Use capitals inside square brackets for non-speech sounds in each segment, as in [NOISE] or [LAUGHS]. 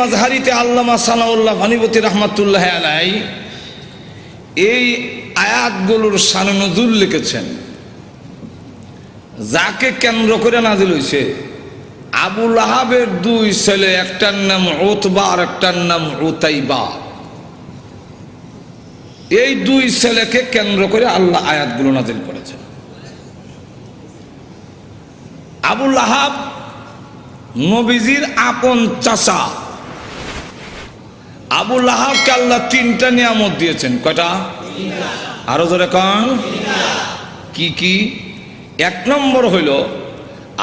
মাজহারিতে আল্লামা সানাউল্লাহ ভানিবতী রহমাতুল্লাহ আলাই এই আয়াতগুলোর সানে নজুল লিখেছেন। যাকে কেন্দ্র করে নাজিল হয়েছে আবুল আহাবের দুই ছেলে, একটার নাম ওতবা আর একটার নাম ওতাইবা এই দুই ছেলেকে কেন্দ্র করে আল্লাহ আয়াতগুলো নাজিল করেছেন। আবুল আহাব নবীজির আপন চাচা আবুল আহাবকে আল্লাহ তিনটা নিয়ামত দিয়েছেন। কয়টা? আরও জোরে কন। কি কি? এক নম্বর হইল,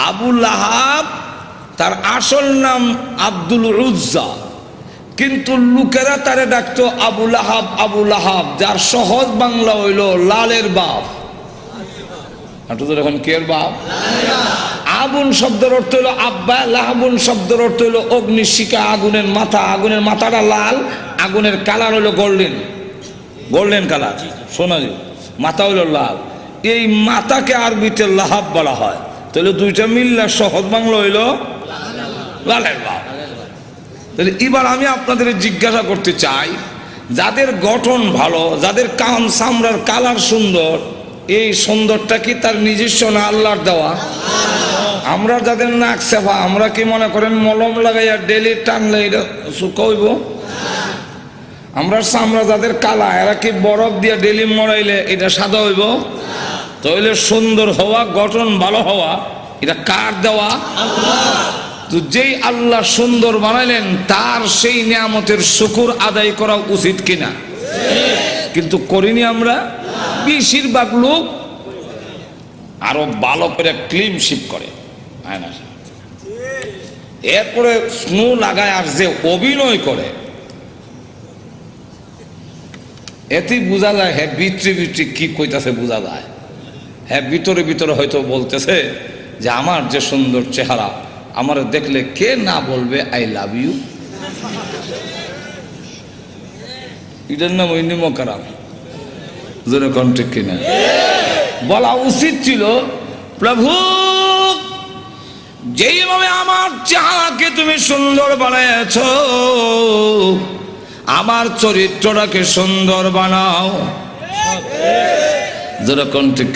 আবু লাহাব তার আসল নাম আব্দুল উজ্জা। কিন্তু লোকেরা তারে ডাকতো আবু লাহাব আবু লাহাব, যার সহজ বাংলা হইল লালের বাপ। হাঁটু এখন কের বাপ? আগুন শব্দের অর্থ হইল আব্বা লাহাবুন শব্দের অর্থ হইল অগ্নিশিকা আগুনের মাথা। আগুনের মাথাটা লাল, আগুনের কালার হইল গোল্ডেন। গোল্ডেন কালার সোনালি মাথা হইল লাল। এই মাথাকে আরবিতে লাহাব বলা হয়। তাহলে দুইটা মিললে সহজ বাংলা হইল লালের বাপ। তাহলে এবার আমি আপনাদের জিজ্ঞাসা করতে চাই, যাদের গঠন ভালো, যাদের কাম সামরার কালার সুন্দর, এই সুন্দরটা কি তার নিজস্ব না আল্লাহর দেওয়া? আমরা যাদের নাক সেবা আমরা কি মনে করেন মলম লাগাইয়া ডেলি টানলে এটা শুকাইব আমরা চামড়া যাদের কালা, এরা কি বরফ দিয়ে ডেলি মরাইলে এটা সাদা হইব? তাহলে সুন্দর হওয়া, গঠন ভালো হওয়া, এটা কার দেওয়া? তো যেই আল্লাহ সুন্দর বানাইলেন, তার সেই নিয়ামতের শুকুর আদায় করা উচিত কিনা? কিন্তু করিনি আমরা? বেশিরভাগ লোক আরও ভালো করে ক্লিন শিপ করে। আয়না এরপরে স্নো লাগায় আর যে অভিনয় করে এতেই বোঝা যায় হ্যাঁ বিত্রি বিত্রি কি কইতাছে বোঝা যায়। হ্যাঁ ভিতরে ভিতরে হয়তো বলতেছে যে আমার যে সুন্দর চেহারা, আমার দেখলে কে না বলবে আই লাভ ইউ এটার নাম ওই নিমকারাম জোরে কন্টেক কিনা। বলা উচিত ছিল, প্রভু যেইভাবে আমার চেহারাকে তুমি সুন্দর বানিয়েছ আমার চরিত্রটাকে সুন্দর বানাও। যেরকম ঠিক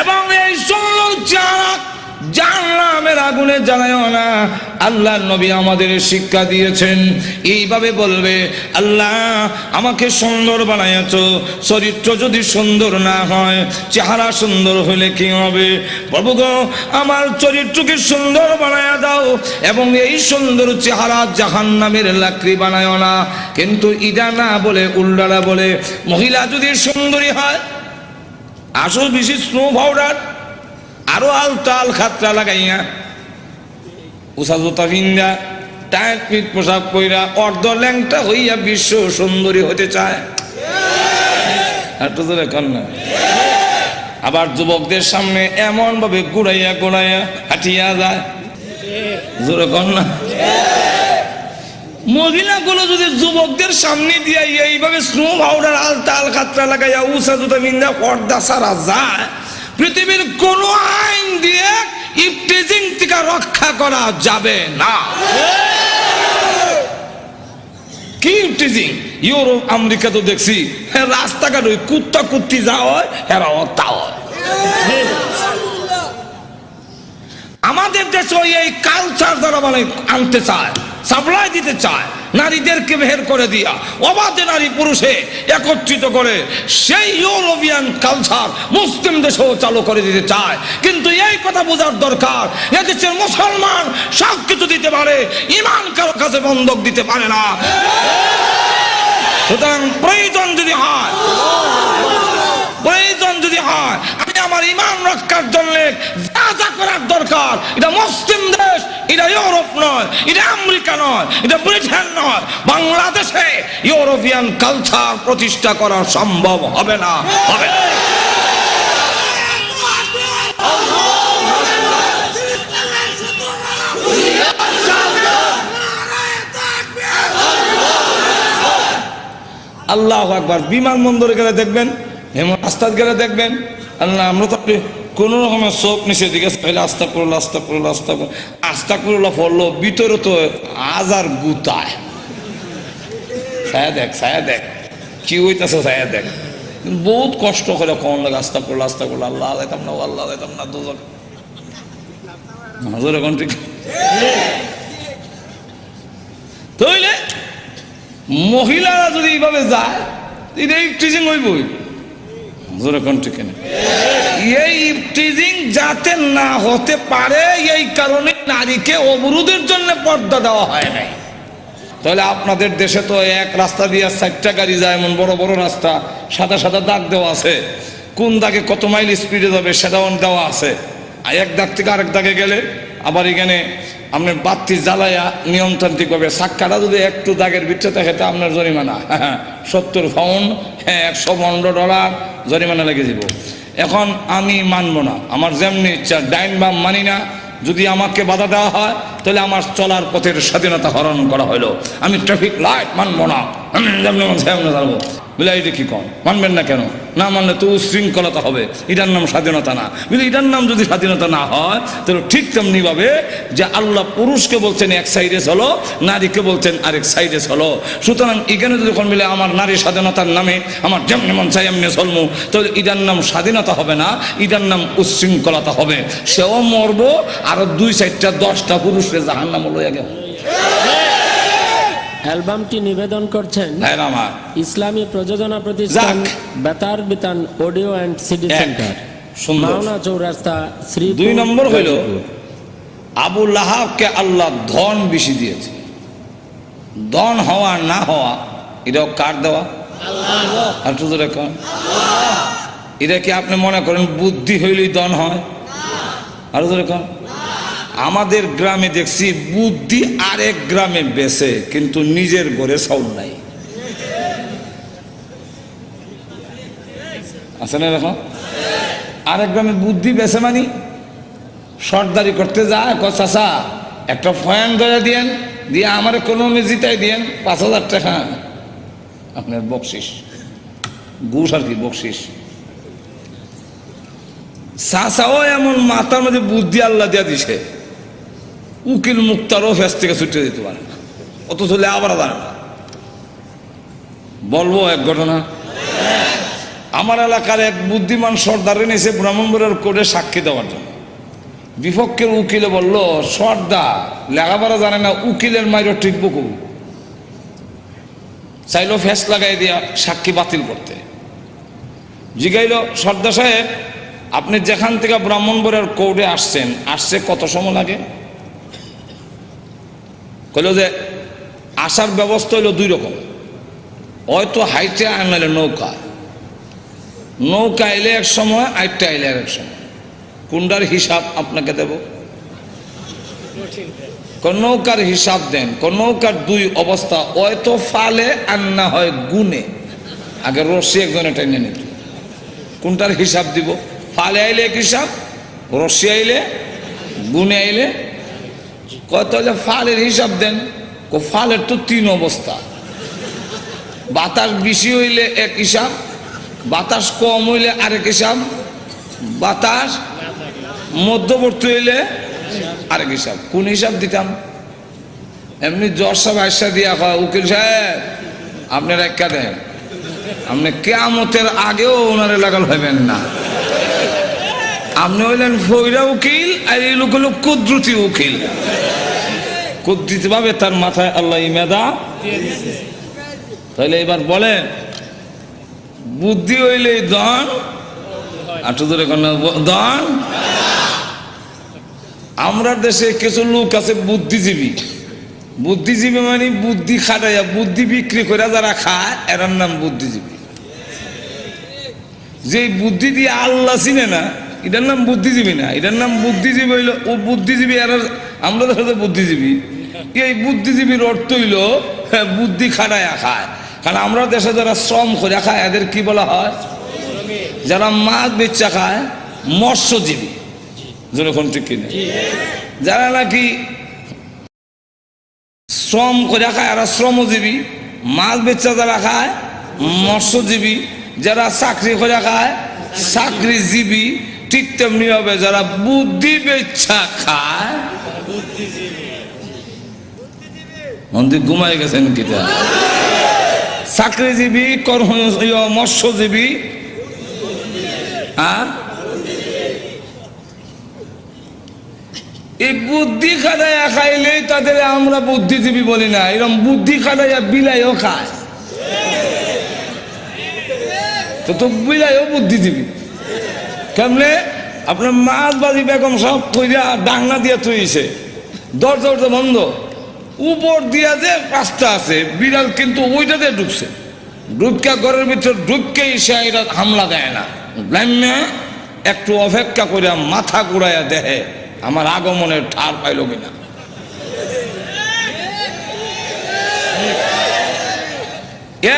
এবং এই সুন্দর চেহারা জানলামের আগুনে জ্বালায় না। আল্লাহ নবী আমাদের শিক্ষা দিয়েছেন। এইভাবে বলবে, আল্লাহ, আমাকে সুন্দর বানাইয়াছ। চরিত্র যদি সুন্দর না হয়, চেহারা সুন্দর হলে কি হবে? প্রভু আমার চরিত্রকে সুন্দর বানায়া দাও এবং এই সুন্দর চেহারা জাহান নামের লাকড়ি বানায় না। কিন্তু ইদা না বলে উল্লারা বলে, মহিলা যদি সুন্দরী হয়, আসল বেশি স্নো পাউডার আরও আলতাল খাতরা লাগাইয়া উষা জোতা ভিন্দা টায়ার পিট পোশাক পইরা অর্ধ ল্যাংটা হইয়া বিশ্ব সুন্দরী হতে চায়। না। আবার যুবকদের সামনে এমন ভাবে গুড়াইয়া গুড়াইয়া হাঁটিয়া যায়। জোরে না। মহিলাগুলো যদি যুবকদের সামনে দিয়ে এইভাবে স্নো পাউডার আলতা আল খাতরা লাগাইয়া উষা জুতা বিন্দা পর্দা সারা যায় পৃথিবীর কোন আইন দিয়ে ইফটিজিং থেকে রক্ষা করা যাবে না। কি ইফটিজিং? ইউরোপ আমেরিকা তো দেখছি হ্যাঁ, রাস্তাঘাট ওই কুত্তা কুত্তি যা হয় এরা তা হয়। আমাদের দেশে এই কালচার যারা মানে আনতে চায় সাপ্লাই দিতে চায়, নারীদেরকে বের করে দিয়া, অবাধে নারী পুরুষে একত্রিত করে সেই ইউরোপিয়ান কালচার মুসলিম দেশেও চালু করে দিতে চায়। কিন্তু এই কথা বোঝার দরকার, এদেশের মুসলমান সব কিছু দিতে পারে, ইমান কারও কাছে বন্ধক দিতে পারে না। সুতরাং প্রয়োজন যদি হয়, প্রয়োজন যদি হয় আমার ইমান রক্ষার জন্য যা যা করার দরকার। এটা মুসলিম দেশ, এটা ইউরোপ নয়, এটা আমেরিকা নয়, এটা ব্রিটেন নয়। বাংলাদেশে ইউরোপিয়ান কালচার প্রতিষ্ঠা করা সম্ভব হবে না হবে না। আল্লাহ একবার বিমানবন্দরে গেলে দেখবেন হেমন আস্তাদ গেলে দেখবেন আল্লাহ, আমরা তো আপনি কোন রকমের চোখ নিচে দিকে তাহলে আস্তা করল আস্তা করল আস্তা করল আস্তা করল পড়ল ভিতরে তো আজার গুতায়। ছায়া দেখ ছায়া দেখ। কি হইতেছে, ছায়া দেখ। বহুত কষ্ট করে কখন লাগে আস্তা করল আস্তা করল আল্লাহ আলাইতাম না আল্লাহ আলাইতাম না, দুজন। হাজার এখন ঠিক। তাইলে মহিলারা যদি এইভাবে যায় এটা টিচিং হইবই। এই টিজিং যাতে না হতে পারে, এই কারণে নারীকে অবরোধের জন্য পর্দা দেওয়া হয় নাই। তাহলে আপনাদের দেশে তো এক রাস্তা দিয়ে চারটা গাড়ি যায়, এমন বড় বড় রাস্তা, সাদা সাদা দাগ দেওয়া আছে। কোন দাগে কত মাইল স্পিডে যাবে সেটাও দেওয়া আছে। আর এক দাগ থেকে আরেক দাগে গেলে আবার এখানে আপনার বাতি জ্বালায়া নিয়মতান্ত্রিকভাবে সাক্ষাটা যদি একটু দাগের ভিতরে থাকে, তা আপনার জরিমানা। [LAUGHS] সত্তর পাউন্ড হ্যাঁ একশো পনেরো ডলার জরিমানা লেগে যাব। এখন আমি মানব না। আমার যেমনি ইচ্ছা, ডাইন বাম মানি না। যদি আমাকে বাধা দেওয়া হয়, তাহলে আমার চলার পথের স্বাধীনতা হরণ করা হলো আমি ট্রাফিক লাইট মানব না। যেমনি মন বলে এটা কি কম মানবেন না কেন? না মানলে তো উশৃঙ্খলতা হবে। এটার নাম স্বাধীনতা না। বলে, এটার নাম যদি স্বাধীনতা না হয়, তাহলে ঠিক তেমনি ভাবে যে আল্লাহ পুরুষকে বলছেন এক সাইডে চলো, নারীকে বলছেন আরেক সাইডে চলো। সুতরাং এখানে যদি মিলে আমার নারী স্বাধীনতার নামে, আমার যেমনি মন চাই এমনি চলমু, তাহলে এটার নাম স্বাধীনতা হবে না, এটার নাম উচ্ছৃঙ্খলতা হবে। সেও মরবো, আরও দুই সাইডটা দশটা জাহান নাম লইয়া গেল অ্যালবামটি নিবেদন করছেন আমার। ইসলামী প্রযোজনা প্রতিষ্ঠান Betar Bitan audio and CD. Center. Mawna Chowrasta Shri দুই নম্বর হইল আবু লাহাবকে আল্লাহ ধন বেশি দিয়েছে। ধন হওয়া না হওয়া এটাও কার দেওয়া? আর জোরে কন। এটা কি আপনি মনে করেন বুদ্ধি হইলেই ধন হয়? আর জোরে কন। আমাদের গ্রামে দেখছি বুদ্ধি আরেক গ্রামে বেছে কিন্তু নিজের ঘরে চাউল নাই। আছে না দেখো আরেক গ্রামে বুদ্ধি বেছে মানি? সর্দারি করতে যায় কচাচা একটা ফয়ান ধরে দিয়েন, দিয়ে আমার কোনো জিতাই দিয়েন, পাঁচ হাজার টাকা। আপনার বকশিস। ঘুষ আর কি, বকশিস। চাচাও এমন মাথার মধ্যে বুদ্ধি আল্লাহ দিয়া দিছে। উকিল মুক্তারও ফেস থেকে ছুটে দিতে পারে না। অত চলে আবার জানে না। বলব এক ঘটনা? আমার এলাকার এক বুদ্ধিমান সর্দারে নিয়েছে ব্রাহ্মণপুরের কোর্টে সাক্ষী দেওয়ার জন্য। বিপক্ষের উকিলে বলল, সর্দার লেখাপড়া জানে না, উকিলের মাইরও ঠিক বুকু চাইলো ফেস লাগাই দিয়া সাক্ষী বাতিল করতে। জিগাইল, সর্দার সাহেব, আপনি যেখান থেকে ব্রাহ্মণপুরের কোর্টে আসছেন, আসছে কত সময় লাগে? কইল যে, আসার ব্যবস্থা হইল দুই রকম। হয়তো হাইটে আর নাহলে নৌকা নৌকা এলে এক সময় আইটটা এলে এক সময়। কোনটার হিসাব আপনাকে দেব? নৌকার হিসাব দেন কোন নৌকার দুই অবস্থা, হয়তো ফালে আর না হয় গুনে। আগে রশি একজনে টেনে নিত। কোনটার হিসাব দিব, ফালে আইলে এক হিসাব রশি আইলে, গুনে আইলে কত হলে ফালের হিসাব দেন, কো ফালের তো তিন অবস্থা। বাতাস বেশি হইলে এক হিসাব, বাতাস কম হইলে আরেক হিসাব, বাতাস মধ্যবর্তী হইলে আরেক হিসাব। কোন হিসাব দিতাম? এমনি জ্বর সব আশা দিয়া হয় উকিল সাহেব আপনার একটা দেন। আপনি কেয়ামতের আগেও ওনার লাগাল হইবেন না। আপনি হইলেন ফৈরা উকিল আর এই লোক হলো কুদ্রুতি উকিল। কুদ্রুতি ভাবে তার মাথায় আল্লাহ ইমেদা তাহলে এবার বলেন, বুদ্ধি হইলে দন, আটু ধরে দন? আমরা দেশে কিছু লোক আছে বুদ্ধিজীবী। বুদ্ধিজীবী মানে বুদ্ধি খাটাইয়া, বুদ্ধি বিক্রি করে যারা খায়, এরার নাম বুদ্ধিজীবী। যে বুদ্ধি দিয়ে আল্লাহ চিনে না এটার নাম বুদ্ধিজীবী না এটার নাম বুদ্ধিজীবী হইল ও বুদ্ধিজীবী আর আমরা দেখা বুদ্ধিজীবী। এই বুদ্ধিজীবীর অর্থ হইল হ্যাঁ, বুদ্ধি খাটাইয়া খায় কারণ আমরা দেশে যারা শ্রম করে খায় এদের কি বলা হয়? যারা মাছ বেচা খায় মৎস্যজীবী। যেরকম ঠিক কিনা? যারা নাকি শ্রম করে খায় এরা শ্রমজীবী। মাছ বেচা যারা খায় মৎস্যজীবী। যারা চাকরি করে খায় চাকরিজীবী। ঠিক তেমনি হবে যারা বুদ্ধি বেচ্ছা খায় ঘুমাই গেছেন কিতা চাকরিজীবী কর্ম মৎস্যজীবী আর এই বুদ্ধি খাটাইয়া খাইলেই তাদের আমরা বুদ্ধিজীবী বলি না এরকম বুদ্ধি খাটাইয়া বিলাইও খায়। তো তো বিলাইও বুদ্ধিজীবী। কেমনে? আপনার মাছ বাজি বেগম সব তৈরি ডাঙ্গা দিয়ে তৈরিছে দরজা দরজা বন্ধ। উপর দিয়া যে রাস্তা আছে, বিড়াল কিন্তু ওইটাতে ঢুকছে। ঢুকা ঘরের ভিতর ঢুককেই সে এটা হামলা দেয় না। ব্লাইমে একটু অপেক্ষা করে মাথা ঘুরাইয়া দেহে আমার আগমনের ঠার পাইল কিনা।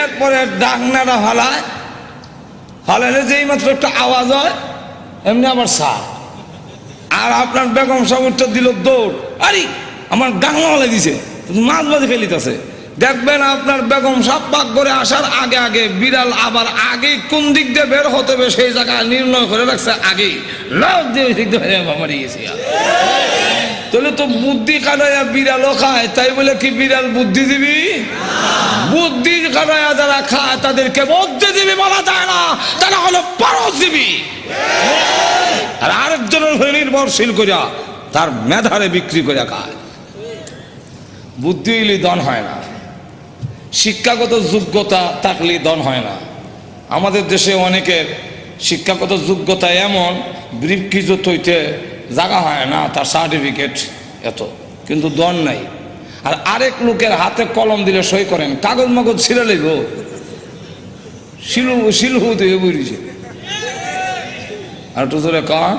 এরপরে ডাকনাটা হালায় হালালে যেই মাত্র একটা আওয়াজ হয় এমনি আবার সা আর আপনার বেগম সাহেবটা দিল দৌড়। আরে, আমার হলে দিছে মাছ বাজে ফেলিতেছে। দেখবেন আপনার বেগম সাপ পাক করে আসার আগে আগে, বিড়াল আবার আগে কোন দিক দিয়ে বের হতে হবে সেই জায়গা নির্ণয় করে রাখছে আগে লাভ দিয়ে দিক দিয়ে মারি গেছি। তাহলে তো বুদ্ধি কাটাইয়া বিড়ালও খায়, তাই বলে কি বিড়াল বুদ্ধিজীবী? বুদ্ধি কাটাইয়া যারা খায়, তাদেরকে বুদ্ধিজীবী বলা যায়। তারা হলো পরজীবী। আর আরেকজনের উপরে নির্ভরশীল করিয়া তার মেধারে বিক্রি করিয়া খায়। বুদ্ধি হইলে দন হয় না। শিক্ষাগত যোগ্যতা থাকলে দন হয় না। আমাদের দেশে অনেকের শিক্ষাগত যোগ্যতা এমন ব্রিফকিজত হইতে জাগা হয় না, তার সার্টিফিকেট এত, কিন্তু দন নাই। আর আরেক লোকের হাতে কলম দিলে সই করেন, কাগজ মাগজ ছিঁড়ে লইব। শিলু শিলু দিয়ে বুঝিছে আর একটু জোরে কন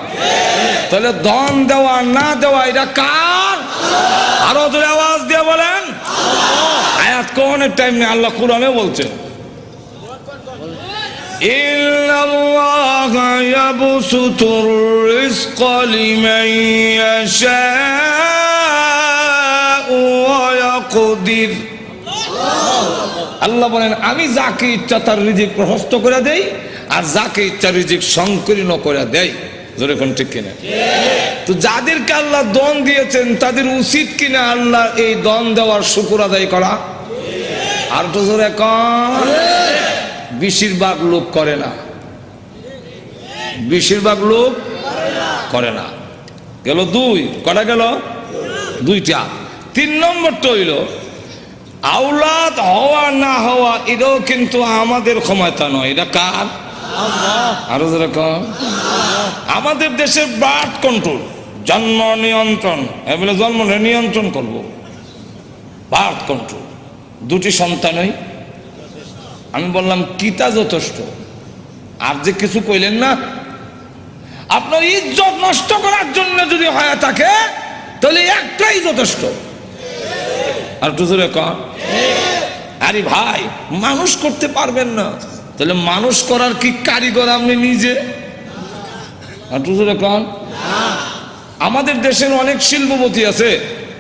তাহলে দন দেওয়া না দেওয়া এটা কার আরো জোরে আওয়াজ দিয়ে বলেন আয়াত কোনের টাইম নেই আল্লাহ কোরআনে বলছে إن الله يبسط الرزق لمن يشاء আল্লাহ বলেন, আমি যাকে ইচ্ছা তার রিজিক প্রশস্ত করে দেই আর যাকে ইচ্ছা রিজিক সংকীর্ণ করে দেয় জোরে কোন ঠিক কিনা? তো যাদেরকে আল্লাহ দন দিয়েছেন, তাদের উচিত কিনা আল্লাহ এই দন দেওয়ার শুকুর আদায় করা? আর তো জোরে কম বেশিরভাগ লোক করে না। বেশিরভাগ লোক করে না। গেল দুই, কটা গেল? দুইটা। তিন নম্বরটা হইল আউলাদ হওয়া না হওয়া এটাও কিন্তু আমাদের ক্ষমতা নয়। এটা কার? আরও যেরকম আমাদের দেশের বার্থ কন্ট্রোল জন্ম নিয়ন্ত্রণ এবারে জন্ম নিয়ন্ত্রণ করব। বার্থ কন্ট্রোল দুটি সন্তানই আমি বললাম কিতা যথেষ্ট? আর যে কিছু কইলেন না? আপনার ইজ্জত নষ্ট করার জন্য যদি হয় থাকে তাহলে একটাই যথেষ্ট। আর একটু জোরে কন। আরে ভাই, মানুষ করতে পারবেন না। তাহলে মানুষ করার কি কারিগর আপনি নিজে? আর একটু জোরে আমাদের দেশের অনেক শিল্পপতি আছে,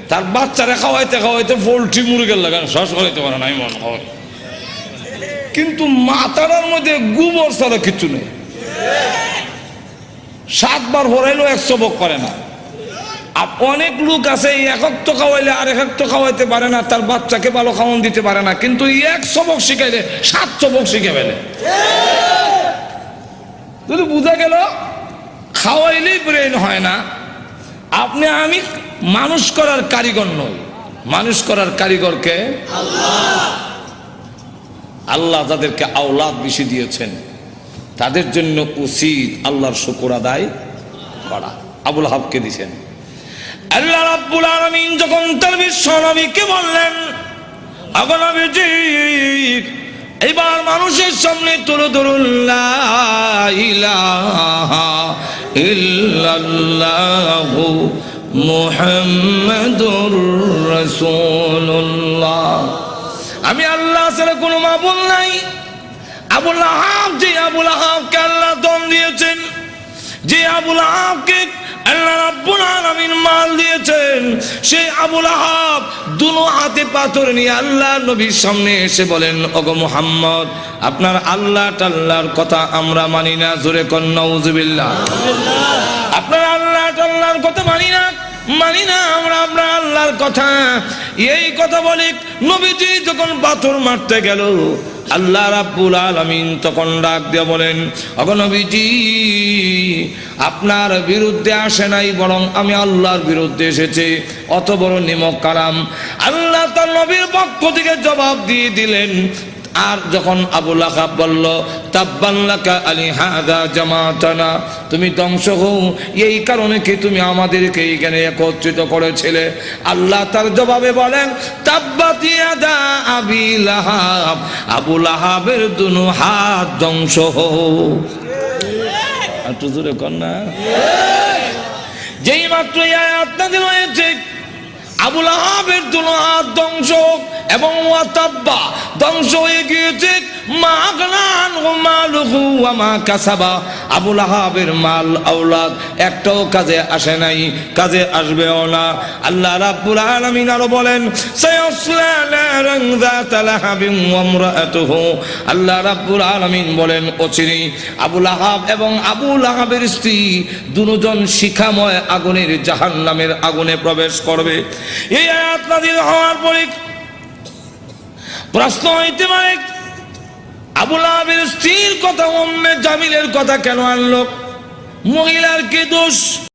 তার বাচ্চারা খাওয়াইতে খাওয়াইতে পোলট্রি মুরগের লাগান, শ্বাস করাইতে পারে না মনে হয়। কিন্তু মাতারার মধ্যে গোবর ছাড়া কিছু নেই। সাতবার হরাইলেও একশো বক করে না। অনেক লোক আছে একক তো খাওয়াইলে আর এক তো খাওয়াইতে পারে না, তার বাচ্চাকে ভালো খাওয়ান দিতে পারে না, কিন্তু এক সবক শিখাইলে, সাত সবক শিখে ফেলে। যদি বোঝা গেল, খাওয়াইলেই ব্রেন হয় না, আপনি আমি মানুষ করার কারিগর নই। মানুষ করার কারিগরকে আল্লাহ। তাদেরকে আওলাদ বেশি দিয়েছেন, তাদের জন্য উচিত আল্লাহর শুকুর আদায় করা। আবুল হাবকে দিছেন। আল্লাহ রাব্বুল আলামিন যখন তার বিশ্ব নবীকে বললেন আগনবীজি এবার মানুষের সামনে তুলে ধরুন, লা ইলাহা ইল্লাল্লাহু মুহাম্মাদুর রাসূলুল্লাহ। আমি আল্লাহ ছাড়া কোনো মাবুল নাই। আবুল আহাব, যে আবুল আহাবকে আল্লাহ দম দিয়েছেন, যে আবুল আহাবকে সেই আবুল দুনো হাতে পাথর নিয়ে আল্লাহ সামনে এসে বলেন মোহাম্মদ, আপনার আল্লাহ টাল্লার কথা আমরা মানি না। জোরে কন্যা আপনার আল্লাহ টাল্লার কথা মানি না। মানি না আমরা আমরা আল্লাহর কথা। এই কথা বলি নবীজি যখন পাথর মারতে গেল, আল্লাহ রাব্বুল আলামিন তখন ডাক দিয়ে বলেন অগনবীজি আপনার বিরুদ্ধে আসে নাই, বরং আমি আল্লাহর বিরুদ্ধে এসেছি। অত বড় নিমক কালাম। আল্লাহ তার নবীর পক্ষ থেকে জবাব দিয়ে দিলেন আর যখন আবুল আহাব বলল তাব্বাল্লাকা আলী হাদা জামাতানা তুমি ধ্বংস হও। এই কারণে কি তুমি আমাদেরকে এইখানে একত্রিত করেছিলে? আল্লাহ তার জবাবে বলেন তাব্বাতি আদা আবি লাহাব আবুল আহাবের দুনু হাত ধ্বংস হও। একটু জোরে না। যেই মাত্র নাযিল হয়েছে আবুল আহাবের দুনো হাত ধ্বংস এবং ওয়াতাব্বা, ধ্বংস হয়ে গিয়েছে। মা আগনান ও মালুহু ওয়া মা কাসাবা। আবুল আহাবের মাল আওলাদ একটাও কাজে আসে নাই, কাজে আসবেও না। আল্লাহ রাব্বুল আলামিন আরও বলেন, সায়াসলা নারান যাতা লাহাবিন ওয়া ইমরাআতুহু আল্লাহ রাব্বুল আলামিন বলেন অচিরেই আবুল আহাব এবং আবুল আহাবের স্ত্রী দুজন শিখাময় আগুনের জাহান্নামের আগুনে প্রবেশ করবে। এই আয়াত নাযিল হওয়ার পরে প্রশ্ন হইতে পারে, আবুল আবির স্ত্রীর কথা অন্যের জামিলের কথা কেন আনলো? মহিলার কি দোষ?